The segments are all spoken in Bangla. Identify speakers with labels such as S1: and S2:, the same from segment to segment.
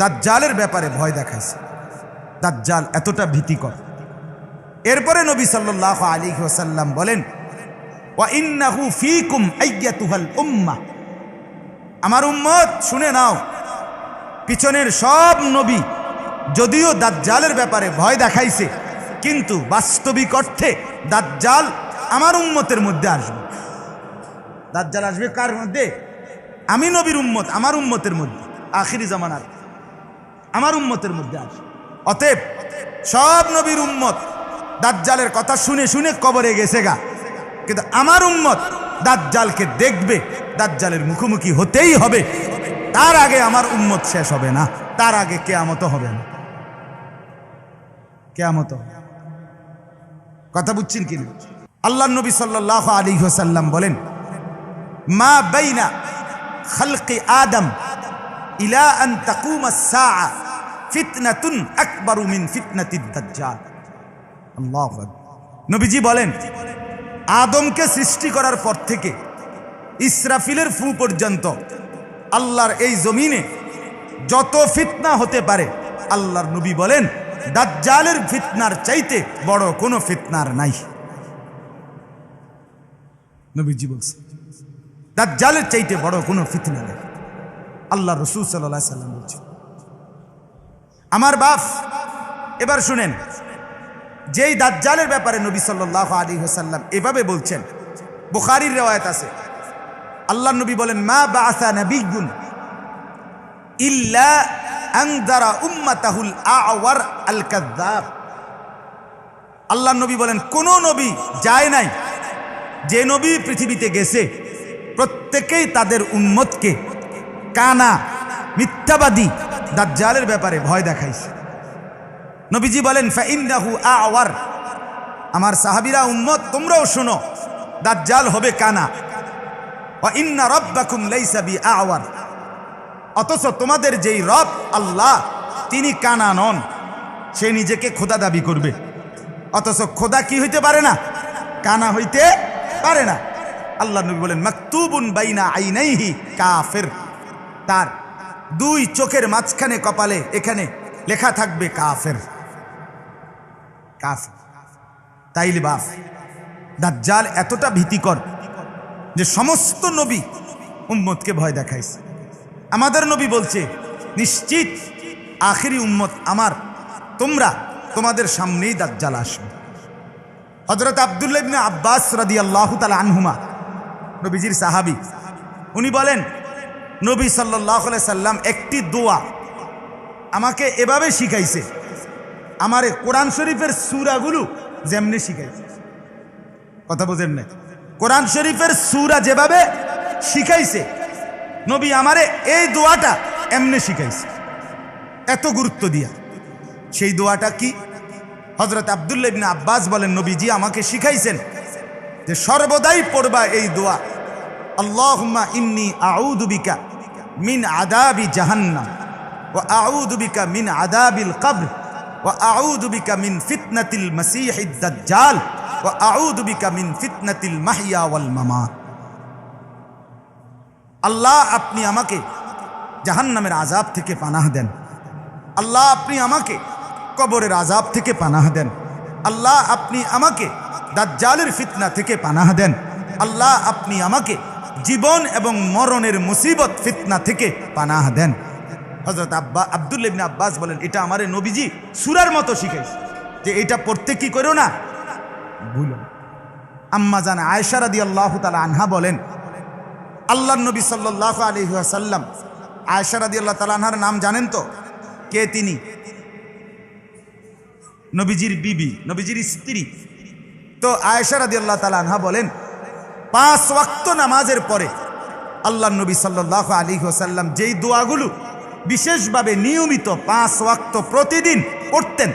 S1: দাজ্জালের ব্যাপারে ভয় দেখাইছে। দাজ্জাল এতটা ভীতিকর। এরপরে নবী সাল্লাহ আলী ওসাল্লাম বলেন, ওয়া ইন্নাহু ফিকুম আইয়াতুহাল উম্মাহ আমার উম্মত, শুনে নাও, পিছনের সব নবী যদিও দাজ্জালের ব্যাপারে ভয় দেখাইছে, কিন্তু বাস্তবিক অর্থে দাজ্জাল আমার উম্মতের মধ্যে আসবে। দাজ্জাল আসবে কার মধ্যে? আমি নবীর উম্মত, আমার উম্মতের মধ্যে, আখিরি জামানার। আমার উম্মতের মধ্যে আসবে অতএব সব নবীর উম্মত দাজ্জালের কথা শুনে শুনে কবরে গেছে গা। কিন্তু আমার উম্মত দাজ্জালকে দেখবে, দাজ্জালের মুখোমুখি হতেই হবে। তার আগে আমার উম্মত শেষ হবে না। তার আগে কেয়ামত হবে না। কেয়ামত। কথা বুঝছেন কি? আল্লাহ নবী সাল্লাহ আলী সাল্লাম বলেন, মা বাইনা খালকি আদম ইলা আন দাজ্জাল। নবীজি বলেন, আদমকে সৃষ্টি করার পর থেকে ইসরাফিলের ফু পর্যন্ত আল্লাহর এই জমিনে যত ফিতনা হতে পারে, আল্লাহর নবী বলেন, দাজ্জালের ফিতনার চাইতে বড় কোনো ফিতনার নাই। নবীজি বলছে দাজ্জালের চাইতে বড় কোনো ফিতনা নেই। আল্লাহ রসুল সাল্লাহ সাল্লাম বলছে আমার বাপ, এবার শুনেন, যেই দাজ্জালের ব্যাপারে নবী সাল্লাহ আলী হোসাল্লাম এভাবে বলছেন, বুখারির রেওয়ায়ত আছে আল্লাহ নবী বলেন, মা বাসা নবীগুন ইল্লা আংদারা উম্মাতাহুল আওয়ার আল আল্লাহ নবী বলেন, কোন নবী যায় নাই, যে নবী পৃথিবীতে গেছে, প্রত্যেকেই তাদের উন্মতকে কানা, মিথ্যাবাদী দাজ্জালের ব্যাপারে ভয় দেখাইছে। নবীজি বলেন ফাইন্দাহু আওয়ার। আমার সাহাবিরা, উম্মত, তোমরাও শোনো, দাজ্জাল হবে কানা। ওয়া ইন্না রব্বাকুম লাইসা বি আওয়ার। অথচ তোমাদের যেই রব, আল্লাহ, তিনি কানা নন, সে নিজেকে খোদা দাবি করবে। অথচ খোদা কি হইতে পারে না? কানা হইতে পারে না। আল্লাহ নবী বলেন, মাকতুবুন বাইনা আইনাইহি কাফের। তার দুই চোখের মাঝখানে কপালে এখানে লেখা থাকবে কাফের। কাফের। তাইলে বাফ। দাজ্জাল এতটা ভীতিকর যে সমস্ত নবী উম্মতকে ভয় দেখাইছে। আমাদের নবী বলছে, নিশ্চিত আখেরি উম্মত আমার, তোমরা তোমাদের সামনেই দাজ্জাল আসবে। হজরত আবদুল্লাহ ইবনে আব্বাস রাদি আল্লাহ তালা আনহুমা, নবীজির সাহাবি, উনি বলেন নবী সাল্লাহ সাল্লাম একটি দোয়া আমাকে এভাবে শিখাইছে। আমারে কোরআন শরীফের সুরাগুলো যেমনি শিখাইছে। কথা বোঝেন নাই? কোরআন শরীফের সুরা যেভাবে শিখাইছে, নবী আমারে এই দোয়াটা এমনি শিখাইছে। এত গুরুত্ব দিয়া। সেই দোয়াটা কি? হজরত আবদুল্লা ইবনে আব্বাস বলেন, নবীজি আমাকে শিখাইছেন যে সর্বদাই পড়বা এই দোয়া। আল্লাহুম্মা ইন্নি আউযু বিকা মিন আদাবি জাহান্নাম, ওয়া আউযু বিকা মিন আদাবিল কবর, ওয়া আউযু বিকা মিন ফিতনাতিল মাসীহিদ দাজ্জাল, ওয়া আউযু মিন ফিতনাতিল মাহইয়া ওয়াল মামাত। আল্লাহ আপনি আমাকে জাহান্নামের আজাব থেকে পানাহ দেন। আল্লাহ আপনি আমাকে কবরের আজাব থেকে পানাহ দেন। আল্লাহ আপনি আমাকে দাজ্জালের ফিতনা থেকে পানাহ দেন। আল্লাহ আপনি আমাকে জীবন এবং মরণের মুসিবত ফিতনা থেকে পানাহ দেন। হজরত আব্বা আবদুল আব্বাস বলেন, এটা আমারে নবীজি সুরার মতো শিখাইছে যে এটা পড়তে কি করো না? ভুল। আম্মা জান আয়সারা দি আল্লাহ তালা আনহা বলেন আল্লাহ নবী সাল্লাহ আলহাসাল্লাম আয়সারা দি আল্লাহ তালা আনহার নাম জানেন তো? কে তিনি? নবীজির বিবি, নবীজির স্ত্রী। তো আয়েশা রাদি আল্লাহ তালা আনহা বলেন পাঁচ ওয়াক্ত নামাজের পরে আল্লাহ নবী সাল্লাহ আলী হোসাল্লাম যেই দোয়াগুলো বিশেষভাবে নিয়মিত পাঁচ ওয়াক্ত প্রতিদিন পড়তেন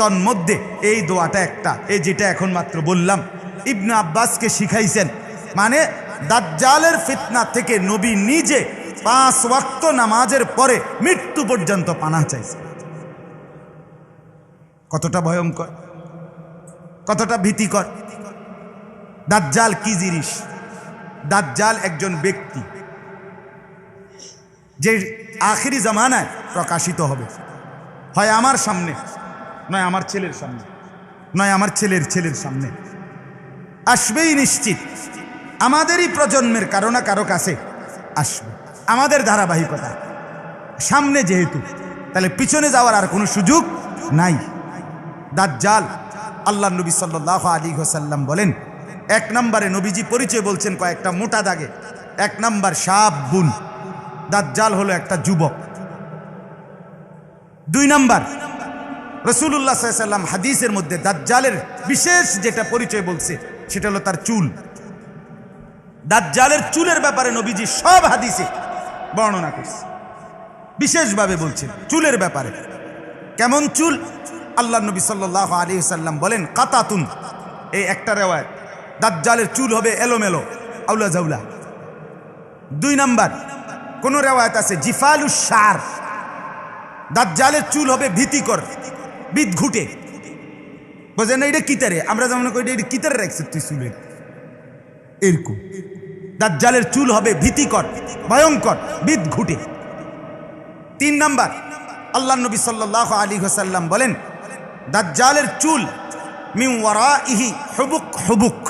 S1: তন্মধ্যে এই দোয়াটা একটা, এই যেটা এখন মাত্র বললাম, ইবনে আব্বাসকে শিখাইছেন। মানে দাজ্জালের ফিতনা থেকে নবী নিজে পাঁচ ওয়াক্ত নামাজের পরে মৃত্যু পর্যন্ত পানা চাইছে কতটা ভয়ঙ্কর, কতটা ভীতিকর। দাজ্জাল কি জিনিস? দাজ্জাল একজন ব্যক্তি যে আখিরি জামানায় প্রকাশিত হবে। হয় আমার সামনে, নয় আমার ছেলের সামনে, নয় আমার ছেলের ছেলের সামনে। আসবেই নিশ্চিত, আমাদেরই প্রজন্মের কারও না কারও কাছে আসবে, আমাদের ধারাবাহিকতা। সামনে যেহেতু, তাহলে পিছনে যাওয়ার আর কোনো সুযোগ নাই। দাজ্জাল আল্লাহ নবী সাল্লাহ আলী হোসাল্লাম বলেন এক নম্বরে নবীজি পরিচয় বলছেন কয়েকটা মোটা দাগে। এক নম্বর সাপ বুন। দাজ্জাল হলো একটা যুবক। দুই নম্বর রসুল্লাহ সাল্লাম হাদিসের মধ্যে দাজ্জালের বিশেষ যেটা পরিচয় বলছে, সেটা হলো তার চুল। দাজ্জালের চুলের ব্যাপারে নবীজি সব হাদিসে বর্ণনা করছে। বিশেষভাবে বলছেন চুলের ব্যাপারে। কেমন চুল? আল্লাহ নবী সাল্লাহ আলী সাল্লাম বলেন, কাতাতুন। এই একটা রেওয়ায় দাজ্জালের চুল হবে এলোমেলো, আউলা জাউলা। দুই নাম্বার, কোন রেওয়ায়ত আছে জিফালু সার দাজ্জালের চুল হবে ভীতিকর, বিদ ঘুটে। বোঝেন না, এটা কিতারে আমরা যেমন করি এটা কিতারে রাখছি তুই চুলের? এরকম। দাজ্জালের চুল হবে ভীতিকর, ভয়ঙ্কর, বিদ ঘুটে। তিন নাম্বার, আল্লাহ নবী সাল্লাহ আলী হোসাল্লাম বলেন, দাজ্জালের চুল মিম ওয়ারা ইহি হবুক হবুক।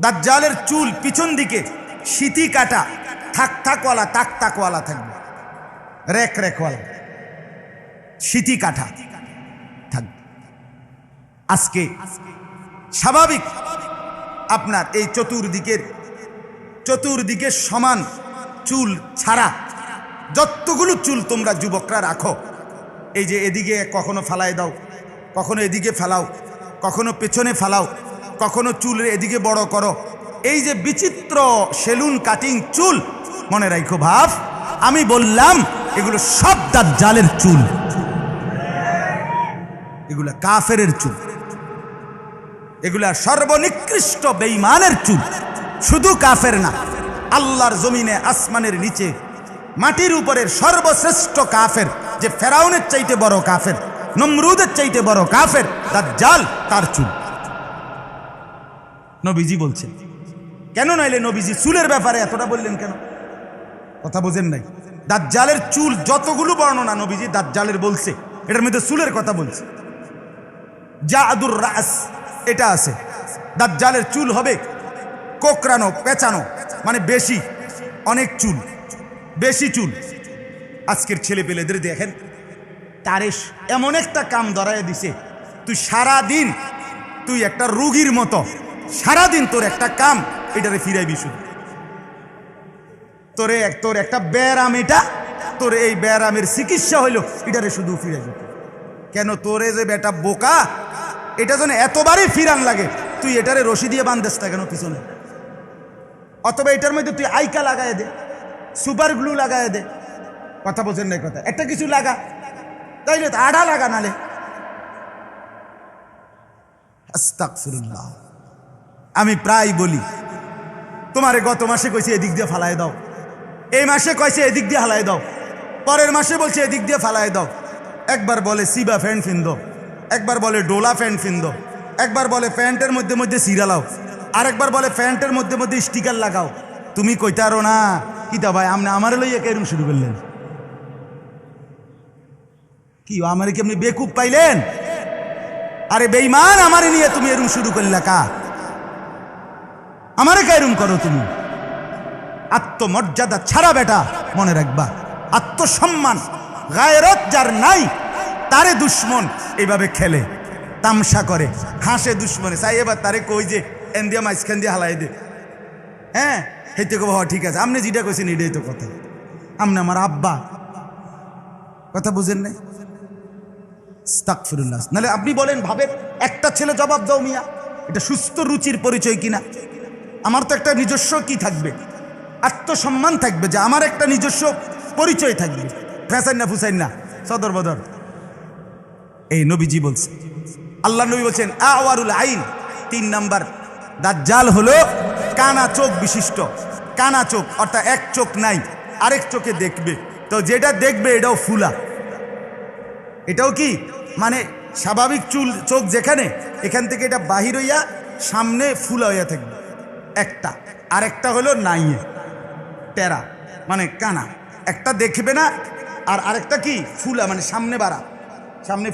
S1: দাজ্জালের চুল পিছন দিকে সিতি কাটা, থাক থাকওয়ালা, তাক তাকওয়ালা থাকবে। রেক রেকওয়ালা। সিতি কাঠা থাকবে আজকে স্বাভাবিক আপনার এই চতুর্দিকের চতুর্দিকে সমান চুল ছাড়া যতগুলো চুল তোমরা যুবকরা রাখো, এই যে এদিকে কখনো ফালাই দাও, কখনো এদিকে ফেলাও, কখনো পেছনে ফেলাও কখনো চুল এদিকে বড় করো। এই যে বিচিত্র সেলুন কাটিং চুল, মনে রাখো ভাব, আমি বললাম, এগুলো সব জালের চুল। এগুলা কাফের চুল। এগুলা সর্বনিকৃষ্ট বেইমানের চুল। শুধু কাফের না, আল্লাহর জমিনে আসমানের নিচে, মাটির উপরের সর্বশ্রেষ্ঠ কাফের, যে ফেরাউনের চাইতে বড় কাফের, নমরুদের চাইতে বড় কাফের তার জাল তার চুল। নবীজি বলছেন। কেন নাইলে নবীজি চুলের ব্যাপারে এতটা বললেন কেন? কথা বোঝেন নাই। দাজ্জালের চুল যতগুলো বর্ণনা নবীজি দাজ্জালের বলছে, এটার মধ্যে চুলের কথা বলছে। যা আদুর রাস, এটা আছে। দাজ্জালের চুল হবে কোকরানো পেঁচানো মানে বেশি, অনেক চুল, বেশি চুল। আজকের ছেলে পেলেদের দেখেন তারে এমন একটা কাম ধরাই দিছে, তুই সারা দিন তুই একটা রুগীর মতো সারা দিন তোর একটা কাম, এটারে ফিরাইবি শুধু তোরে এক তোর একটা ব্যারাম এটা তোর এই ব্যারামের চিকিৎসা হইল, এটারে শুধু ফিরাইবি কেন তোরে যে বেটা বোকা, এটা যেন এতবারই ফিরান লাগে, তুই এটারে রশি দিয়ে বান্ধেস না কেন পিছনে? অথবা এটার মধ্যে তুই আইকা লাগাই দে, সুপার গ্লু লাগাই দে। কথা বোঝেন নাই কথা, একটা কিছু লাগা, তাইলে আড়া লাগা নালে। আস্তাগফিরুল্লাহ। আমি প্রায় বলি। তোমারে গত মাসে কইছে এদিক দিয়ে ফালাই দাও। এই মাসে কইছে এদিক দিয়ে হালাই দাও। পরের মাসে বলছে এদিক দিয়ে ফালাই দাও। একবার বলে সিবা ফ্যান ফিন্দো। একবার বলে ডোলা ফ্যান ফিন্দো। একবার বলে প্যান্টের মধ্যে মধ্যে সিরালাও আরেকবার বলে প্যান্টের মধ্যে মধ্যে স্টিকার লাগাও। তুমি কইতারো না। কিতা ভাই আপনি আমার লইয়া কেরম শুরু করলেন? কি, আমার কি আপনি বেকুব পাইলেন? আরে বেইমান আমারে নিয়ে তুমি এরম শুরু করলে কা? আমারে কেরম করো তুমি। আত্মমর্যাদা ছাড়া বেটা, মনে রাখবা। আত্মসম্মান, গায়রত যার নাই, তারে দুশ্মন এইভাবে খেলে, তামসা করে, হাসে দুশ্মনে। চাই এবার তারে কই যে, এন দিয়া মাঝখান দিয়ে হালাই দে। হ্যাঁ হেতে কব ঠিক আছে। আপনি যেটা কইছেন, এটাই তো কথা। আপনি আমার আব্বা। কথা বুঝেন নাই? স্তাকফিরুল্লাহ নাহলে আপনি বলেন ভাবেন একটা ছেলে জবাব দাও মিয়া। এটা সুস্থ রুচির পরিচয় কিনা? আমার তো একটা নিজস্ব কি থাকবে? আত্মসম্মান থাকবে যে আমার একটা নিজস্ব পরিচয় থাকবে। ফ্যাসাইন না, ফুসাইন না, সদর বদর। এই নবীজি বলছে আল্লাহ নবী বলছেন, আওয়ারুল আইন, তিন নাম্বার। দাজ্জাল হলো কানা চোখ বিশিষ্ট। কানা চোখ, অর্থাৎ এক চোখ নাই, আরেক চোখে দেখবে। তো যেটা দেখবে এটাও ফুলা। এটাও কি? মানে স্বাভাবিক চুল, চোখ যেখানে, এখান থেকে এটা বাহির হইয়া সামনে ফুলা হইয়া থাকবে। একটা। আরেকটা হলো নাইয়ে টেরা মানে কানা। একটা দেখবে না, আর আরেকটা কি? ফুলা মানে সামনে বাড়া। সামনে